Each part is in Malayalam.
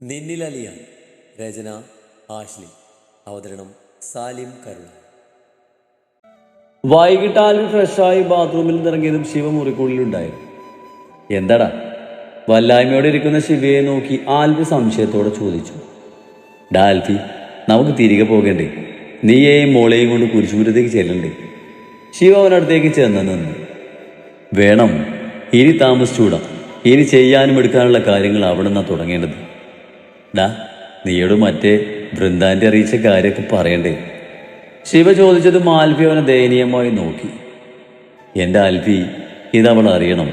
നിന്നിലലിയ രചന ആശ്ലി അവതരണം സാലിം കരുണ വൈകിട്ടാലും ഫ്രഷായി ബാത്റൂമിൽ നിറങ്ങിയതും ശിവ മുറിക്കുള്ളിലുണ്ടായിരുന്നു എന്താടാ? വല്ലായ്മയോടെ ഇരിക്കുന്ന ശിവയെ നോക്കി ആൽവി സംശയത്തോടെ ചോദിച്ചു. ഡാ ആൽഫി നമുക്ക് തിരികെ പോകണ്ടേ? നീയെയും മോളെയും കൊണ്ട് കുരിശുപുരത്തേക്ക് ചെല്ലണ്ടേ? ശിവ അവനടുത്തേക്ക് ചെന്ന് നിന്ന്. വേണം ഇനി താമസിച്ചൂടാ ഇനി ചെയ്യാനും എടുക്കാനുള്ള കാര്യങ്ങൾ അവിടെ നിന്നാണ് തുടങ്ങേണ്ടത്. ഡാ നീയോട് മറ്റേ വൃന്ദാന്റെ അറിയിച്ച കാര്യമൊക്കെ പറയണ്ടേ. ശിവ ചോദിച്ചത് ആൽഫി അവനെ ദയനീയമായി നോക്കി. എന്റെ ആൽഫി ഇതവൾ അറിയണം.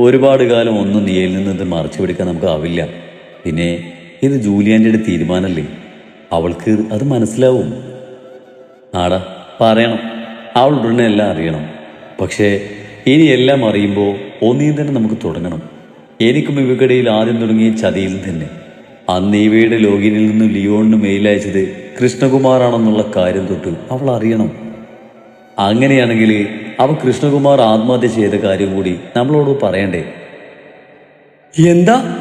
ഒരുപാട് കാലം ഒന്നും നീയിൽ നിന്ന് ഇത് മറച്ചു പിടിക്കാൻ നമുക്കാവില്ല. പിന്നെ ഇത് ജൂലിയാന്റെ തീരുമാനമല്ലേ അവൾക്ക് അത് മനസ്സിലാവും. ആടാ പറയണം. അവൾ ഉടനെ എല്ലാം അറിയണം. പക്ഷേ ഇനി എല്ലാം അറിയുമ്പോൾ ഒന്നിയും തന്നെ നമുക്ക് തുടങ്ങണം. എനിക്കും ഇവക്കിടയിൽ ആദ്യം തുടങ്ങിയ ചതിയിൽ തന്നെ. അന്ന് ഇവയുടെ ലോഗിനിൽ നിന്ന് ലിയോണിന് മെയിൽ അയച്ചത് കൃഷ്ണകുമാറാണെന്നുള്ള കാര്യം തൊട്ട് അവൾ അറിയണം. അങ്ങനെയാണെങ്കിൽ അവ കൃഷ്ണകുമാർ ആത്മഹത്യ ചെയ്ത കാര്യം കൂടി നമ്മളോട് പറയണ്ടേ? എന്താ?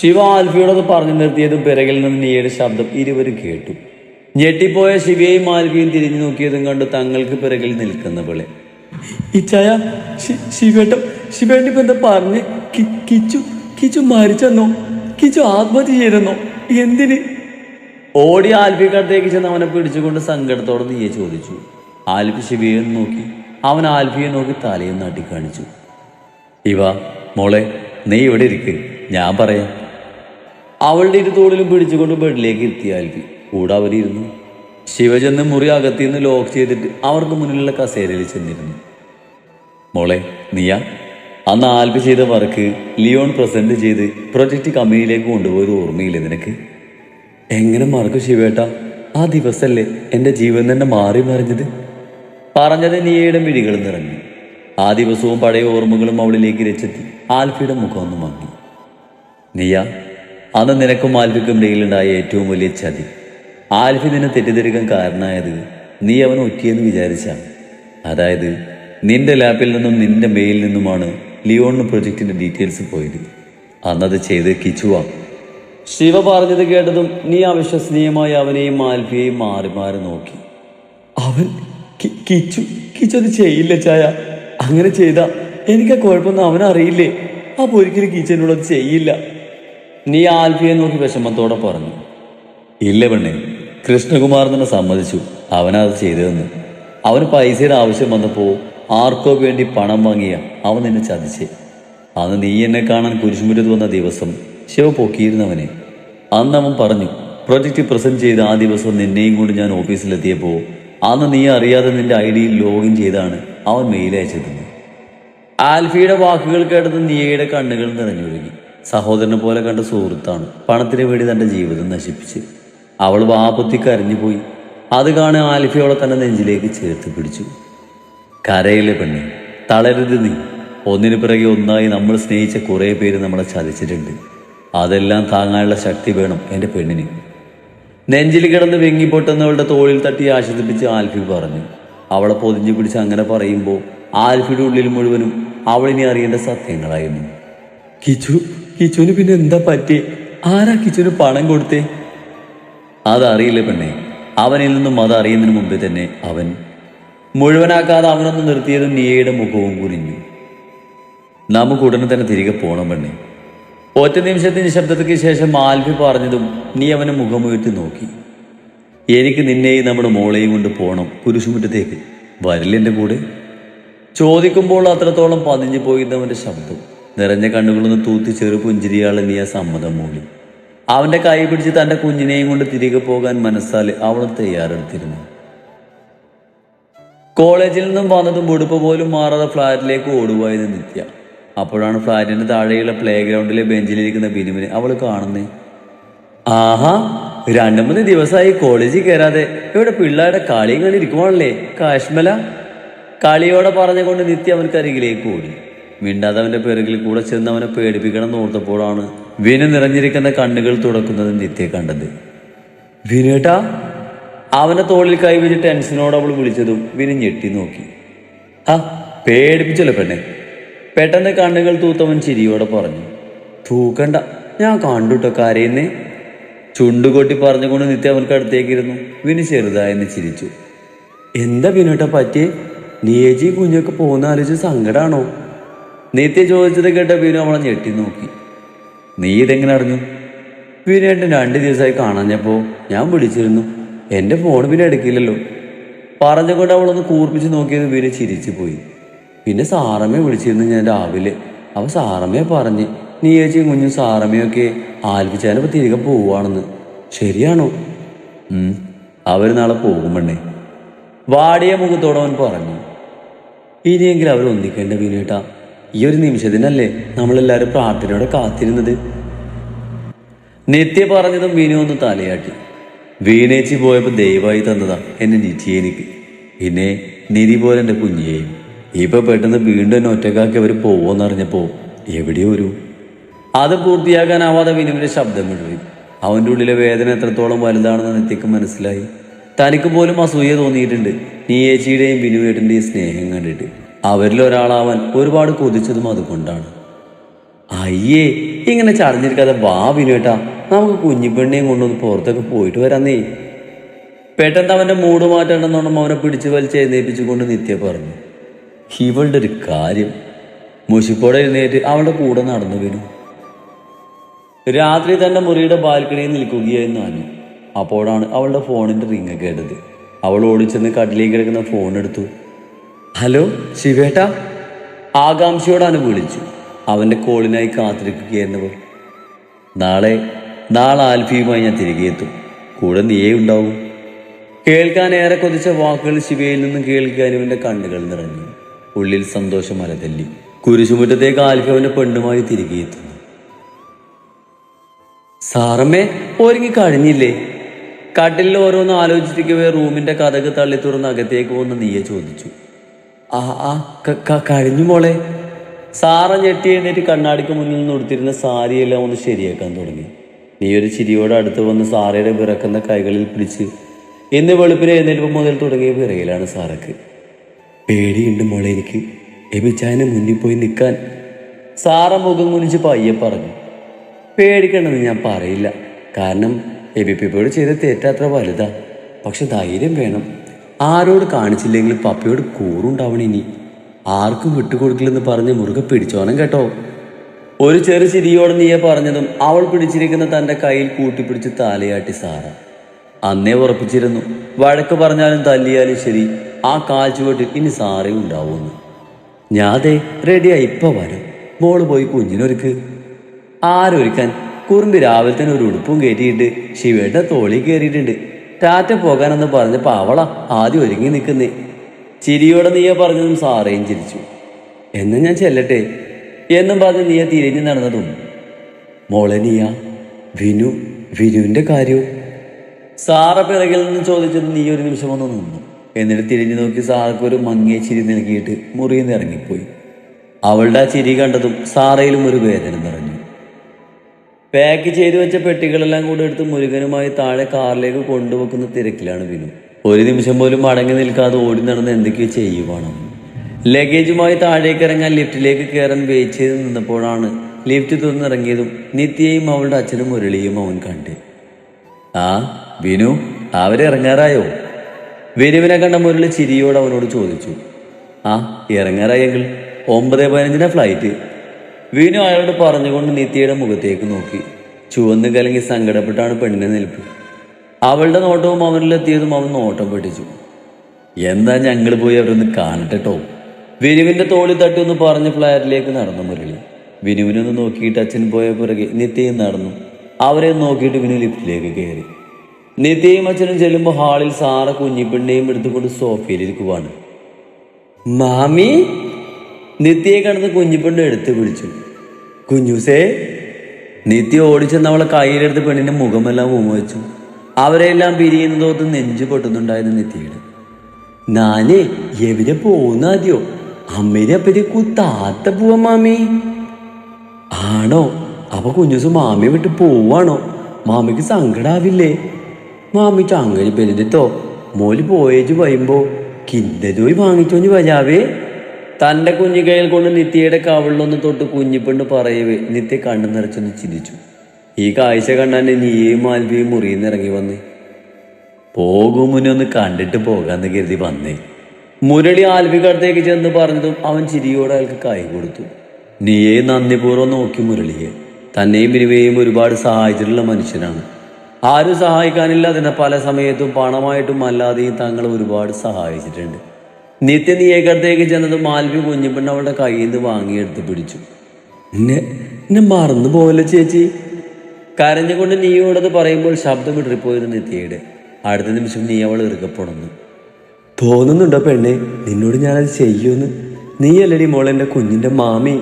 ശിവ ആൽഫിയോടത് പറഞ്ഞു നിർത്തിയതും പിറകിൽ നിന്ന് നീയുടെ ശബ്ദം ഇരുവരും കേട്ടു. ഞെട്ടിപ്പോയ ശിവയും ആൽഫിയും തിരിഞ്ഞു നോക്കിയതും കണ്ട് തങ്ങൾക്ക് പിറകിൽ നിൽക്കുന്നവളെ. ഇച്ചായ ശിവേട്ടം ശിവേട്ടൻ ഇപ്പൊ എന്താ പറഞ്ഞ്? കിച്ചു കിച്ചു മരിച്ചെന്നോ? കിച്ചു ആത്മഹത്യ ചെയ്തെന്നോ എന്തിന്? ഓടി ആൽഫിക്കടുത്തേക്ക് ചെന്ന് അവനെ പിടിച്ചുകൊണ്ട് സങ്കടത്തോടെ നീയെ ചോദിച്ചു. ആൽഫി ശിവയെ നോക്കി. അവൻ ആൽഫിയെ നോക്കി തലയും നാട്ടി കാണിച്ചു ഇവ മോളെ നീ ഇവിടെ ഇരിക്ക്. ഞാൻ പറയാം. അവളുടെ ഇരു തോളിലും പിടിച്ചുകൊണ്ട് ബെഡിലേക്ക് ഇരുത്തി ആൽഫി. കൂടെ അവരിരുന്നു. ശിവചെന്ന് മുറി അകത്തിന്ന് ലോക്ക് ചെയ്തിട്ട് അവർക്ക് മുന്നിലുള്ള കസേരയിൽ ചെന്നിരുന്നു. മോളെ നീയ? അന്ന് ആൽബ് ചെയ്ത വർക്ക് ലിയോൺ പ്രസന്റ് ചെയ്ത് പ്രൊജക്ട് കമ്പനിയിലേക്ക് കൊണ്ടുപോയത് ഓർമ്മയില്ലേ നിനക്ക്? എങ്ങനെ മറക്കും ശിവേട്ട ആ ദിവസല്ലേ എന്റെ ജീവൻ തന്നെ മാറി മറിഞ്ഞത്? പറഞ്ഞത് നീയുടെ മിഴികൾ നിറഞ്ഞു. ആ ദിവസവും പഴയ ഓർമ്മകളും അവളിലേക്ക് രച്ചെത്തി ആൽഫിയുടെ മുഖം ഒന്ന് മങ്ങി. നീയ അന്ന് നിനക്കും ആൽഫിക്കും ഇടയിലുണ്ടായ ഏറ്റവും വലിയ ചതി. ആൽഫി നിന്നെ തെറ്റിദ്ധരിക്കാൻ കാരണമായത് നീ അവൻ ഒറ്റിയെന്ന് വിചാരിച്ചാണ്. അതായത് നിന്റെ ലാപ്പിൽ നിന്നും നിന്റെ മെയിൽ നിന്നുമാണ് ലിയോണിന് പ്രൊജക്ടിന്റെ ഡീറ്റെയിൽസ് പോയത്. അന്നത് ചെയ്ത് കിച്ചുവാ. ശിവ പറഞ്ഞത് കേട്ടതും നീ അവിശ്വസനീയമായി അവനെയും ആൽഫിയെയും മാറി മാറി നോക്കി. അവൻ കിച്ചു കിച്ചു അത് ചെയ്യില്ല ചായ. അങ്ങനെ ചെയ്ത എനിക്ക് ആ കുഴപ്പമൊന്നും അവനറിയില്ലേ അപ്പൊ ഒരിക്കലും കിച്ചനോട് അത് ചെയ്യില്ല. നീ ആൽഫിയെ നോക്കി വിഷമത്തോടെ പറഞ്ഞു. ഇല്ല പെണ്ണെ കൃഷ്ണകുമാർ തന്നെ സമ്മതിച്ചു. അവനത് ചെയ്തതെന്ന്. അവന് പൈസയുടെ ആവശ്യം വന്നപ്പോൾ ആർക്കോ വേണ്ടി പണം വാങ്ങിയ അവൻ എന്നെ ചതിച്ച്. അന്ന് നീ എന്നെ കാണാൻ കുരിശുമുറ്റത്ത് വന്ന ദിവസം ശിവ പൊക്കിയിരുന്നവനെ. അന്ന് അവൻ പറഞ്ഞു പ്രൊജക്റ്റ് പ്രസന്റ് ചെയ്ത ആ ദിവസം നിന്നെയും കൊണ്ട് ഞാൻ ഓഫീസിലെത്തിയപ്പോൾ അന്ന് നീ അറിയാതെ നിന്റെ ഐ ഡിയിൽ ലോഗിൻ ചെയ്താണ് അവൻ മെയിൽ അയച്ചത് ആൽഫിയുടെ വാക്കുകൾ കേട്ടത് നീയയുടെ കണ്ണുകൾ നിറഞ്ഞൊഴുകി. സഹോദരനെ പോലെ കണ്ട സുഹൃത്താണ് പണത്തിന് വേണ്ടി തന്റെ ജീവിതം നശിപ്പിച്ച്. അവൾ വാപത്തി കരഞ്ഞുപോയി. അത് കാണാൻ ആൽഫി അവളെ നെഞ്ചിലേക്ക് ചേർത്ത് പിടിച്ചു. കരയിലെ പെണ്ണി? തളരുത് നീ. ഒന്നിനു പിറകെ ഒന്നായി നമ്മൾ സ്നേഹിച്ച കുറേ പേര് നമ്മളെ ചതിച്ചിട്ടുണ്ട്. അതെല്ലാം താങ്ങാനുള്ള ശക്തി വേണം എന്റെ പെണ്ണിന്. നെഞ്ചിൽ കിടന്ന് വെങ്ങിപ്പൊട്ടുന്നവളുടെ തോളിൽ തട്ടി ആശ്വസിപ്പിച്ച് ആൽഫി പറഞ്ഞു. അവളെ പൊതിഞ്ഞു പിടിച്ച് അങ്ങനെ പറയുമ്പോൾ ആൽഫിയുടെ ഉള്ളിൽ മുഴുവനും അവളിനി അറിയേണ്ട സത്യങ്ങളായിരുന്നു. കിച്ചു കിച്ചുവിന് പിന്നെ എന്താ പറ്റി? ആരാ കിച്ചുവിന് പണം കൊടുത്തേ? അതറിയില്ല പെണ്ണെ? അവനിൽ നിന്നും അത് അറിയുന്നതിന് മുമ്പേ തന്നെ അവൻ മുഴുവനാക്കാതെ അവനൊന്ന് നിർത്തിയതും നീയയുടെ മുഖവും കുറിഞ്ഞു. നമുക്ക് ഉടനെ തന്നെ തിരികെ പോകണം പെണ്ണെ. ഒറ്റ നിമിഷത്തെ നിശബ്ദതയ്ക്ക് ശേഷം ആൽഫി പറഞ്ഞതും നീ അവനെ മുഖമുയർത്തി നോക്കി. എനിക്ക് നിന്നെയും നമ്മുടെ മോളെയും കൊണ്ട് പോകണം കുരിശുമുറ്റത്തേക്ക് വരില്ല എന്റെ കൂടെ? ചോദിക്കുമ്പോൾ അത്രത്തോളം പതിഞ്ഞു പോയിരുന്നവന്റെ ശബ്ദം. നിറഞ്ഞ കണ്ണുകളൊന്ന് തൂത്തി ചെറു പുഞ്ചിരിയാളെ നീ ആ സമ്മതം മൂളി അവന്റെ കൈ പിടിച്ച് തന്റെ കുഞ്ഞിനെയും കൊണ്ട് തിരികെ പോകാൻ മനസ്സാൽ അവൾ തയ്യാറെടുത്തിരുന്നു. കോളേജിൽ നിന്നും വന്നതും ഉടുപ്പ് പോലും മാറാതെ ഫ്ലാറ്റിലേക്ക് ഓടുവായത് നിത്യ. അപ്പോഴാണ് ഫ്ലാറ്റിന്റെ താഴെയുള്ള പ്ലേ ഗ്രൗണ്ടിലെ ബെഞ്ചിലിരിക്കുന്ന ബിനുവിനെ അവൾ കാണുന്നത് ആഹാ രണ്ടു മൂന്ന് ദിവസമായി കോളേജിൽ കയറാതെ ഇവിടെ പിള്ളേരുടെ കളി കളിയിരിക്കുവാണല്ലേ കാശ്മല? കളിയോടെ പറഞ്ഞുകൊണ്ട് നിത്യ അവനക്ക് അരികിലേക്ക് ഓടി. മിണ്ടാതെ അവന്റെ പിറകിൽ കൂടെ ചെന്ന് അവനെ പേടിപ്പിക്കണം എന്ന് ഓർത്തപ്പോഴാണ് വിനു നിറഞ്ഞിരിക്കുന്ന കണ്ണുകൾ തുടക്കുന്നത് നിത്യ കണ്ടത്. വിനേട്ടാ അവനെ തോളിൽ കൈവച്ച് ടെൻഷനോട് അവൾ വിളിച്ചതും വിനു ഞെട്ടി നോക്കി. ആ പേടിപ്പിച്ചല്ലോ പെണ്ണെ. പെട്ടെന്ന് കണ്ണുകൾ തൂത്തവൻ ചിരിയോടെ പറഞ്ഞു. തൂക്കണ്ട ഞാൻ കണ്ടുട്ടോ കരയുന്നേ. ചുണ്ടുകൊട്ടി പറഞ്ഞുകൊണ്ട് നിത്യ അവൻ അടുത്തേക്കിരുന്നു വിനു ചെറുതായെന്ന് ചിരിച്ചു. എന്താ വിനുട്ട പറ്റിയേ? നീയേജി കുഞ്ഞൊക്കെ പോകുന്ന ആലോചിച്ച് സങ്കടാണോ? നിത്യ ചോദിച്ചത് കേട്ട വിനു അവളെ ഞെട്ടി നോക്കി. നീ ഇതെങ്ങനെ അറിഞ്ഞു? വിനേട്ടൻ രണ്ട് ദിവസമായി കാണാഞ്ഞപ്പോ ഞാൻ വിളിച്ചിരുന്നു. എന്റെ ഫോൺ പിന്നെ എടുക്കില്ലല്ലോ. പറഞ്ഞുകൊണ്ട് അവളൊന്ന് കൂർപ്പിച്ച് നോക്കിയത് പിന്നെ ചിരിച്ചു പോയി പിന്നെ സാറമ്മയെ വിളിച്ചിരുന്നു ഞാൻ രാവിലെ. അവ സാറമ്മയെ പറഞ്ഞ് നീ ചേച്ചി കുഞ്ഞും സാറമ്മയൊക്കെ ആൽപ്പിച്ചാനപ്പോ തിരികെ പോവുകയാണെന്ന്. ശരിയാണോ? അവർ നാളെ പോകും പെണ്ണേ. വാടിയ മുഖത്തോടെ അവൻ പറഞ്ഞു ഇനിയെങ്കിലും അവർ ഒന്നിക്കേണ്ട വിനേട്ടാ? ഈ ഒരു നിമിഷത്തിനല്ലേ നമ്മളെല്ലാവരും പ്രാർത്ഥനയോടെ കാത്തിരുന്നത്? നിത്യ പറഞ്ഞതും വിനു ഒന്ന് തലയാട്ടി. വീണേച്ചി പോയപ്പോൾ ദയവായി തന്നതാ എന്നെ നിധി എനിക്ക്. പിന്നെ നിധി പോലെ എന്റെ കുഞ്ഞിയെയും ഇപ്പൊ പെട്ടെന്ന് വീണ്ടും എന്നെ ഒറ്റക്കാക്കി അവർ പോവോന്നറിഞ്ഞപ്പോ എവിടെയോ ഒരു അത് പൂർത്തിയാക്കാനാവാതെ വിനുവിന്റെ ശബ്ദം വിടുകയും അവന്റെ ഉള്ളിലെ വേദന എത്രത്തോളം വലുതാണെന്ന് നിത്യക്ക് മനസ്സിലായി. തനിക്ക് പോലും അസൂയ തോന്നിയിട്ടുണ്ട് നീയേച്ചിയുടെയും ബിനുവേട്ടന്റെയും സ്നേഹം കണ്ടിട്ട്. അവരിൽ ഒരുപാട് കൊതിച്ചതും അതുകൊണ്ടാണ്. അയ്യേ ഇങ്ങനെ ചടഞ്ഞിരിക്കാതെ വാ ബിനുവേട്ടാ നമുക്ക് കുഞ്ഞിപ്പെണ്ണിയും കൊണ്ടൊന്ന് പുറത്തൊക്കെ പോയിട്ട് വരാന്നേ. പെട്ടെന്ന് അവന്റെ മൂട് മാറ്റണ്ടെന്നോണം അവനെ പിടിച്ചു വലിച്ച് എഴുന്നേൽപ്പിച്ചുകൊണ്ട് നിത്യ പറഞ്ഞു ഇവളുടെ ഒരു കാര്യം. മുഷിപ്പോടെ എഴുന്നേറ്റ് അവളുടെ കൂടെ നടന്നു വരും. രാത്രി തന്നെ മുറിയുടെ ബാൽക്കണിയിൽ നിൽക്കുകയായിരുന്നു അനു. അപ്പോഴാണ് അവളുടെ ഫോണിന്റെ റിങ് കേട്ടത്. അവൾ ഓടിച്ചെന്ന് കട്ടിലേക്ക് കിടക്കുന്ന ഫോൺ എടുത്തു. ഹലോ ശിവേട്ട? ആകാംക്ഷയോടാണ് വിളിച്ചു. അവന്റെ കോളിനായി കാത്തിരിക്കുകയായിരുന്നു നാളെ നാളെ ആൽഫിയുമായി ഞാൻ തിരികെ എത്തും. കൂടെ നീയേ ഉണ്ടാവും. കേൾക്കാൻ ഏറെ കൊതിച്ച വാക്കുകൾ ശിവയിൽ നിന്നും കേൾക്കാൻ ഇവന്റെ കണ്ണുകൾ നിറഞ്ഞു. ഉള്ളിൽ സന്തോഷം അലതല്ലി. കുരിശുമുറ്റത്തേക്ക് ആൽഫി അവന്റെ പെണ്ണുമായി തിരികെ എത്തുന്നു. സാറമ്മേ ഒരുങ്ങി കഴിഞ്ഞില്ലേ? കട്ടിലിൽ ഓരോന്ന് ആലോചിച്ചിരിക്കവേ റൂമിന്റെ കഥക് തള്ളി തുറന്ന് അകത്തേക്ക് വന്ന് നീയെ ചോദിച്ചു. ആ ആ കഴിഞ്ഞു മോളെ. സാറ ഞെട്ടി എഴുന്നേറ്റ് കണ്ണാടിക്ക് മുന്നിൽ നിന്ന് ഉടുത്തിരുന്ന സാരിയെല്ലാം ഒന്ന് ശരിയാക്കാൻ തുടങ്ങി. നീ ഒരു ചിരിയോട് അടുത്ത് വന്ന് സാറയുടെ വിറക്കുന്ന കൈകളിൽ പിടിച്ച് ഇന്ന് വെളുപ്പിന് എഴുന്നേൽപ്പം മുതൽ തുടങ്ങിയ വിറയിലാണ് സാറക്ക്. പേടിയുണ്ട് മോളെ എനിക്ക്. എബിച്ചായനെ മുന്നിൽ പോയി നിൽക്കാൻ. സാറ മുഖം കുനിച്ച് പയ്യെ പറഞ്ഞു. പേടിക്കണമെന്ന് ഞാൻ പറയില്ല. കാരണം എബിപ്പിപ്പോട് ചെയ്ത തെറ്റത്ര വലുതാ. പക്ഷെ ധൈര്യം വേണം. ആരോട് കാണിച്ചില്ലെങ്കിൽ പപ്പയോട് കൂറുണ്ടാവണം ഇനി. ആർക്കും വിട്ടുകൊടുക്കില്ലെന്ന് പറഞ്ഞ് മുറുകെ പിടിച്ചോണം കേട്ടോ. ഒരു ചെറു ചിരിയോട് നീയെ പറഞ്ഞതും അവൾ പിടിച്ചിരിക്കുന്ന തന്റെ കയ്യിൽ കൂട്ടിപ്പിടിച്ച് താലയാട്ടി സാറ. അന്നേ ഉറപ്പിച്ചിരുന്നു. വഴക്ക് പറഞ്ഞാലും തല്ലിയാലും ശരി ആ കാൽച്ചുവട്ടിൽ ഇനി സാറേ ഉണ്ടാവുമെന്ന്. ഞാതെ റെഡിയായി ഇപ്പൊ വരും. മോൾ പോയി കുഞ്ഞിനൊരുക്ക്. ആരൊരുക്കാൻ? കുറുമ്പ് രാവിലെ തന്നെ ഒരു ഉടുപ്പും കയറ്റിയിട്ട് ശിവയുടെ തോളി കയറിയിട്ടുണ്ട്. ടാറ്റ പോകാനെന്ന് പറഞ്ഞപ്പോ അവളാ ആദ്യം ഒരുങ്ങി നിൽക്കുന്നേ. ചിരിയോടെ നീയെ പറഞ്ഞതും സാറേയും ചിരിച്ചു. എന്നാ ഞാൻ ചെല്ലട്ടെ? എന്നും പറഞ്ഞ് നീയ തിരിഞ്ഞു നടന്നതും മോളെ നീയ വിനു വിനുവിന്റെ കാര്യവും സാറ പിറകിൽ നിന്ന് ചോദിച്ചത് നീ ഒരു നിമിഷം ഒന്ന് നിന്നു. എന്നിട്ട് തിരിഞ്ഞു നോക്കി സാർക്ക് ഒരു മങ്ങിയ ചിരി നൽകിയിട്ട് മുറിയിൽ നിന്ന് ഇറങ്ങിപ്പോയി. അവളുടെ ആ ചിരി കണ്ടതും സാറയിലും ഒരു വേദന നിറഞ്ഞു. പാക്ക് ചെയ്തു വെച്ച പെട്ടികളെല്ലാം കൂടെ എടുത്ത് മുരുകനുമായി താഴെ കാറിലേക്ക് കൊണ്ടുവെക്കുന്ന തിരക്കിലാണ് വിനു. ഒരു നിമിഷം പോലും മടങ്ങി നിൽക്കാതെ ഓടി നടന്ന് എന്തൊക്കെയോ ചെയ്യുവാണ് ലഗേജുമായി താഴേക്ക് ഇറങ്ങാൻ ലിഫ്റ്റിലേക്ക് കയറാൻ വെയിറ്റ് ചെയ്ത് നിന്നപ്പോഴാണ് ലിഫ്റ്റ് തുറന്നിറങ്ങിയതും നിത്യയും അവളുടെ അച്ഛനും മുരളിയും അവൻ കണ്ട്. ആ വിനു അവരിറങ്ങാറായോ? വിനുവിനെ കണ്ട മുരളി ചിരിയോട് അവനോട് ചോദിച്ചു. ആ ഇറങ്ങാറായെങ്കിൽ ഒമ്പത് പതിനഞ്ചിനാ ഫ്ലൈറ്റ് വിനു അയാളോട് പറഞ്ഞുകൊണ്ട് നിത്യയുടെ മുഖത്തേക്ക് നോക്കി. ചുവന്ന് കലങ്ങി സങ്കടപ്പെട്ടാണ് പെണ്ണിനെ നിൽപ്പ്. അവളുടെ നോട്ടവും അവനിലെത്തിയതും അവൻ നോട്ടം പഠിച്ചു. എന്താ ഞങ്ങൾ പോയി അവരൊന്ന് കാണട്ടെട്ടോ വിനുവിന്റെ തോളി തട്ടി ഒന്ന് പറഞ്ഞ് ഫ്ലാറ്റിലേക്ക് നടന്നു മുരളി. വിനുവിനൊന്ന് നോക്കിയിട്ട് അച്ഛൻ പോയ പുറകെ നിത്യയും നടന്നു. അവരെ നോക്കിയിട്ട് വിനു ലിഫ്റ്റിലേക്ക് കയറി. നിത്യയും അച്ഛനും ചെല്ലുമ്പോൾ ഹാളിൽ സാറ കുഞ്ഞിപ്പെണ്ണയും എടുത്തുകൊണ്ട് സോഫയിലിരിക്കുവാണ്. മാമി? നിത്യയെ കടന്ന് കുഞ്ഞിപ്പെണ്ണ് എടുത്ത് പിടിച്ചു. കുഞ്ഞുസേ നിത്യ ഓടിച്ചെന്ന് അവളെ കയ്യിലെടുത്ത് പെണ്ണിന്റെ മുഖമെല്ലാം ഉമ്മ വെച്ചു അവരെല്ലാം പിരിയുന്നതോത്ത് നെഞ്ചു പൊട്ടുന്നുണ്ടായിരുന്നു നിത്യയുടെ. നാനേ എവിടെ പോകുന്നാദ്യോ അമ്മേരെ അപ്പനെ കുത്താത്ത പോവാ മാമി. ആണോ? അപ്പൊ കുഞ്ഞുസം മാമിയെ വിട്ട് പോവാണോ? മാമിക്ക് സങ്കടാവില്ലേ? മാമി ചങ്കരി പെരുന്നിട്ടോ മോൽ പോയേച്ച് പറയുമ്പോ കിന്തോയി വാങ്ങിച്ചോഞ്ഞ് വരാവേ തന്റെ കുഞ്ഞു കയ്യിൽ കൊണ്ട് നിത്യയുടെ കവിളിലൊന്ന് തൊട്ട് കുഞ്ഞിപ്പെണ്ണ് പറയവേ. നിത്യ കണ്ണു നിറച്ചൊന്ന് ചിരിച്ചു. ഈ കാഴ്ച കണ്ടാൻ നീയും മാൽവിയും മുറിയിൽ നിന്ന് ഇറങ്ങി വന്നേ പോകും മുന്നേ കണ്ടിട്ട് പോകാന്ന് കരുതി വന്നേ. മുരളി ആൽവികടത്തേക്ക് ചെന്ന് പറഞ്ഞതും അവൻ ചിരിയോടെ അയാൾക്ക് കൈ കൊടുത്തു. നീയെ നന്ദിപൂർവം നോക്കി മുരളിയെ. തന്നെയും ഇരുവേയും ഒരുപാട് സഹായിച്ചിട്ടുള്ള മനുഷ്യനാണ്. ആരും സഹായിക്കാനില്ല. അതിനെ പല സമയത്തും പണമായിട്ടും അല്ലാതെയും തങ്ങൾ ഒരുപാട് സഹായിച്ചിട്ടുണ്ട്. നിത്യ നീയേക്കടുത്തേക്ക് ചെന്നതും മാൽവി കുഞ്ഞിപ്പെണ്ണ് അവളുടെ കയ്യിൽ നിന്ന് വാങ്ങിയെടുത്ത് പിടിച്ചു. എന്നെ എന്നെ മറന്നു പോവല്ലേ ചേച്ചി? കരഞ്ഞുകൊണ്ട് നീയോടത് പറയുമ്പോൾ ശബ്ദം ഇടറിപ്പോയിരുന്നു നിത്യയുടെ. അടുത്ത നിമിഷം നീ അവൾ ഇറുകപ്പെടുന്നു തോന്നുന്നുണ്ടോ പെണ്ണെ? നിന്നോട് ഞാനത് ചെയ്യുമെന്ന്. നീയല്ലടി മോളെന്റെ കുഞ്ഞിന്റെ മാമി.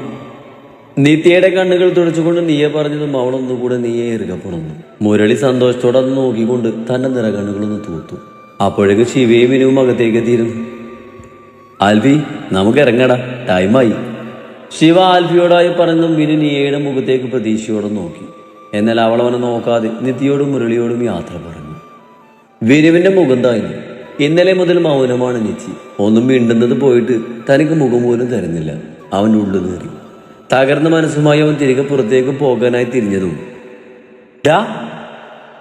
നിത്യയുടെ കണ്ണുകൾ തുടച്ചുകൊണ്ട് നീയെ പറഞ്ഞതും അവൾ കൂടെ നീയെ ഇറുകപ്പെടുന്നു മുരളി സന്തോഷത്തോടെ അത് നോക്കിക്കൊണ്ട് തന്റെ നിറകണ്ണുകളൊന്ന് തൂത്തു. അപ്പോഴേക്ക് ശിവയും വിനുവും അകത്തേക്ക് എത്തിയിരുന്നു. ആൽവി നമുക്ക് ഇറങ്ങടാ. ടൈമായി. ശിവ ആൽഫിയോടായി പറഞ്ഞതും വിനു നീയയുടെ മുഖത്തേക്ക് പ്രതീക്ഷയോടെ നോക്കി. എന്നാൽ അവളവനെ നോക്കാതെ നിത്യയോടും മുരളിയോടും യാത്ര പറഞ്ഞു. വിനുവിന്റെ മുഖം താഴ്ന്നു. ഇന്നലെ മുതൽ മൗനമാണ് നിച്ചി ഒന്നും മിണ്ടുന്നത് പോയിട്ട് തനിക്ക് മുഖം പോലും തരുന്നില്ല. അവൻ ഉള്ളു നേറി തകർന്ന മനസ്സുമായി അവൻ തിരികെ പുറത്തേക്ക് പോകാനായി തിരിഞ്ഞതും ഡാ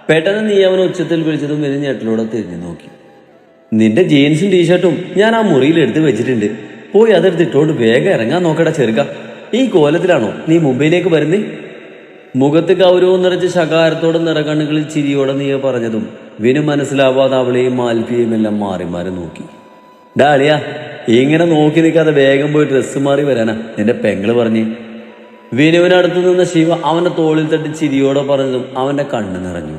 പെട്ടെന്ന് നീ അവൻ ഉച്ചത്തിൽ വിളിച്ചതും വലിയ ഞെട്ടലോടെ തിരിഞ്ഞു നോക്കി. നിന്റെ ജീൻസും ടീഷർട്ടും ഞാൻ ആ മുറിയിൽ എടുത്ത് വെച്ചിട്ടുണ്ട്. പോയി അതെടുത്ത് ഇട്ടോണ്ട് വേഗം ഇറങ്ങാൻ നോക്കടാ ചെറുക്ക. ഈ കോലത്തിലാണോ നീ മുംബൈയിലേക്ക് വരുന്നേ? മുഖത്ത് ഗൗരവം നിറച്ച് ശകാരത്തോടെ നിറകണ്ണുകളിൽ ചിരിയോടെ നീ പറഞ്ഞതും വിനു മനസ്സിലാവാതെ അവളെയും മാൽപ്പിയെയും എല്ലാം മാറി മാറി നോക്കി. ഡാളിയ ഇങ്ങനെ നോക്കി നിൽക്കാതെ വേഗം പോയി ഡ്രസ്സ് മാറി വരാനാ നിന്റെ പെങ്ങൾ പറഞ്ഞു. വിനുവിനടുത്ത് നിന്ന ശിവ അവന്റെ തോളിൽ തട്ടി ചിരിയോടെ പറഞ്ഞതും അവന്റെ കണ്ണ് നിറഞ്ഞു.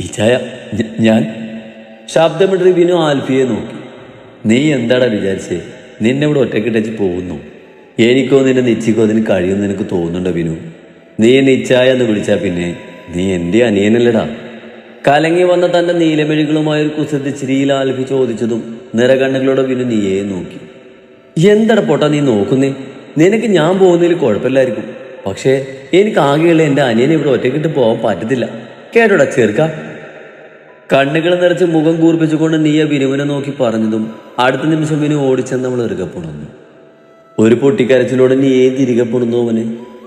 ഇച്ചായ ഞാൻ? ശബ്ദമിട്ട് വിനു ആൽഫിയെ നോക്കി. നീ എന്താടാ വിചാരിച്ചേ? നിന്നെ ഇവിടെ ഒറ്റക്കിട്ടച്ച് പോകുന്നു. എനിക്കോ നിന്റെ നിശ്ചിക്കോ അതിന് കഴിയുമെന്ന് എനിക്ക് തോന്നുന്നുണ്ടോ വിനു? നീ നിച്ചായ എന്ന് വിളിച്ചാ പിന്നെ നീ എന്റെ അനിയനല്ലടാ. കലങ്ങി വന്ന തന്റെ നീലമെഴികളുമായ ഒരു കുസൃതി ചിരിയിൽ ആൽഫി ചോദിച്ചതും നിറകണ്ണുകളോടെ പിന്നെ നീയെ നോക്കി. എന്താടാ പൊട്ടാ നീ നോക്കുന്നേ? നിനക്ക് ഞാൻ പോകുന്നതിൽ കുഴപ്പമില്ലായിരിക്കും. പക്ഷേ എനിക്ക് ആകെയുള്ള എന്റെ അനിയനെ ഇവിടെ ഒറ്റക്കിട്ട് പോകാൻ പറ്റത്തില്ല. കേട്ടോടാ ചെറുക്ക? കണ്ണുകൾ നിറച്ച് മുഖം കൂർപ്പിച്ചുകൊണ്ട് നീയ വിനുവിനെ നോക്കി പറഞ്ഞതും അടുത്ത നിമിഷം വിനു ഓടിച്ചെന്ന് നമ്മൾ ഇറുകപ്പെടുന്നു ഒരു പൊട്ടിക്കരച്ചിലൂടെ നീ ഏ തിരികെ പൊടുന്നു അവന്.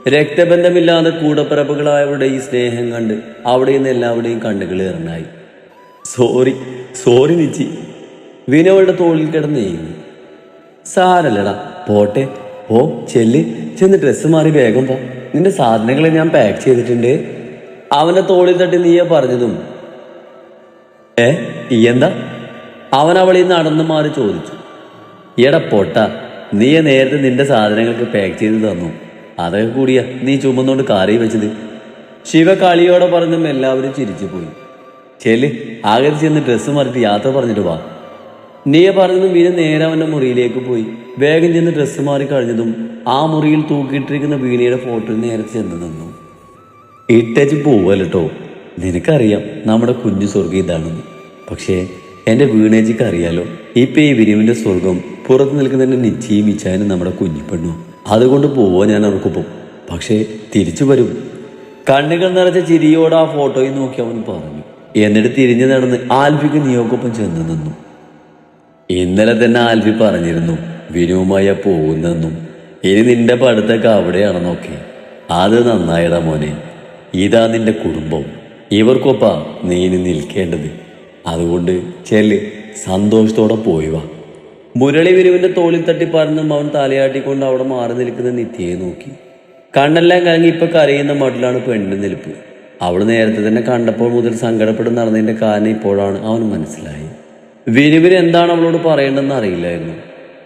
രക്തബന്ധമില്ലാതെ കൂടപ്പിറപ്പുകളായവരുടെ ഈ സ്നേഹം കണ്ട് അവിടെ നിന്ന് എല്ലാവരുടെയും കണ്ണുകൾ ഇറങ്ങായി സോറി സോറി നിച്ചി. വിനോയുടെ തോളിൽ കിടന്ന് നീങ്ങി. സാരല്ലടാ പോട്ടെ. ഓ ചെല്ല്. ചെന്ന് ഡ്രസ്സ് മാറി വേഗം പോ. നിന്റെ സാധനങ്ങൾ ഞാൻ പാക്ക് ചെയ്തിട്ടുണ്ട്. അവന്റെ തോളിൽ തട്ടി നീയെ പറഞ്ഞതും. ഏ എന്താ? അവൻ അവളിൽ നടന്നു മാറി ചോദിച്ചു. എടാ പൊട്ട നീയെ നേരത്തെ നിന്റെ സാധനങ്ങൾക്ക് പാക്ക് ചെയ്ത് തന്നു. അതൊക്കെ കൂടിയാ. നീ ചുമന്നുകൊണ്ട് കാറി വെച്ചത്. ശിവ കളിയോടെ പറഞ്ഞും എല്ലാവരും ചിരിച്ചു പോയി. ചെൽ ആകെ ചെന്ന് ഡ്രസ്സ് മാറിയിട്ട് യാത്ര പറഞ്ഞിട്ട് വാ. നീയെ പറഞ്ഞതും വീര നേരെ അവന്റെ മുറിയിലേക്ക് പോയി. വേഗം ചെന്ന് ഡ്രസ്സ് മാറി കഴിഞ്ഞതും ആ മുറിയിൽ തൂക്കിയിട്ടിരിക്കുന്ന വീണയുടെ ഫോട്ടോയിൽ നേരെ ചെന്ന് നിന്നു. ഇട്ടേച്ച് പോവല്ലോ നിനക്കറിയാം നമ്മുടെ കുഞ്ഞു സ്വർഗം ഇതാണെന്ന്. പക്ഷേ എന്റെ വീണേജിക്ക് അറിയാലോ. ഇപ്പം ഈ വിരിവിന്റെ സ്വർഗം പുറത്ത് നിൽക്കുന്നതിന്റെ നിശ്ചയം ഇച്ഛാനും നമ്മുടെ കുഞ്ഞിപ്പെണ്ണു അതുകൊണ്ട് പോവാൻ ഞാൻ അവർക്കൊപ്പം. പക്ഷേ തിരിച്ചു വരും. കണ്ണുകൾ നിറച്ച ചിരിയോടെ ആ ഫോട്ടോയിൽ നോക്കി അവൻ പറഞ്ഞു. എന്നിട്ട് തിരിഞ്ഞു നടന്ന് ആൽഫിക്ക് നിയോക്കൊപ്പം ചെന്ന് നിന്നു. ഇന്നലെ തന്നെ ആൽഫി പറഞ്ഞിരുന്നു വിനുവുമായ പോകുന്നെന്നും ഇനി നിന്റെ പഠിത്തൊക്കെ അവിടെയാണെന്നൊക്കെ. അത് നന്നായടാ മോനെ. ഇതാ നിന്റെ കുടുംബം. ഇവർക്കൊപ്പാ നീ ഇനി നിൽക്കേണ്ടത്. അതുകൊണ്ട് ചെല്ല് സന്തോഷത്തോടെ പോയി വാ. മുരളി വിരുവിന്റെ തോളിൽ തട്ടി പറഞ്ഞും അവൻ തലയാട്ടിക്കൊണ്ട് അവിടെ മാറി നിൽക്കുന്ന നിത്യയെ നോക്കി. കണ്ണെല്ലാം കലങ്ങി ഇപ്പൊ കരയുന്ന മട്ടിലാണ് പെണ്ണിന്റെ നിൽപ്പ്. അവൾ നേരത്തെ തന്നെ കണ്ടപ്പോൾ മുതൽ സങ്കടപ്പെട്ട് നടന്നതിന്റെ കാരണം ഇപ്പോഴാണ് അവൻ മനസ്സിലായി വിരുവിന് എന്താണ് അവളോട് പറയേണ്ടതെന്ന് അറിയില്ലായിരുന്നു.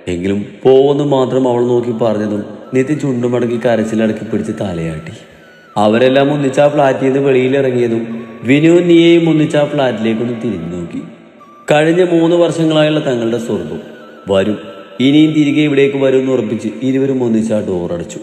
എങ്കിലും പോവെന്ന് മാത്രം അവൾ നോക്കി പറഞ്ഞതും നിത്യ ചുണ്ടുമടക്കി കരച്ചിലടക്കി പിടിച്ച് തലയാട്ടി. അവരെല്ലാം ഒന്നിച്ച് ആ ഫ്ലാറ്റിൽ നിന്ന് വെളിയിലിറങ്ങിയതും വിനുവും നീയെയും ഒന്നിച്ച് ആ ഫ്ലാറ്റിലേക്കൊന്ന് തിരിഞ്ഞു നോക്കി. കഴിഞ്ഞ മൂന്ന് വർഷങ്ങളായുള്ള തങ്ങളുടെ സ്വർഗം വരും. ഇനിയും തിരികെ ഇവിടേക്ക് വരും എന്ന് ഉറപ്പിച്ച് ഇരുവരും ഒന്നിച്ച് ആ ഡോർ അടച്ചു.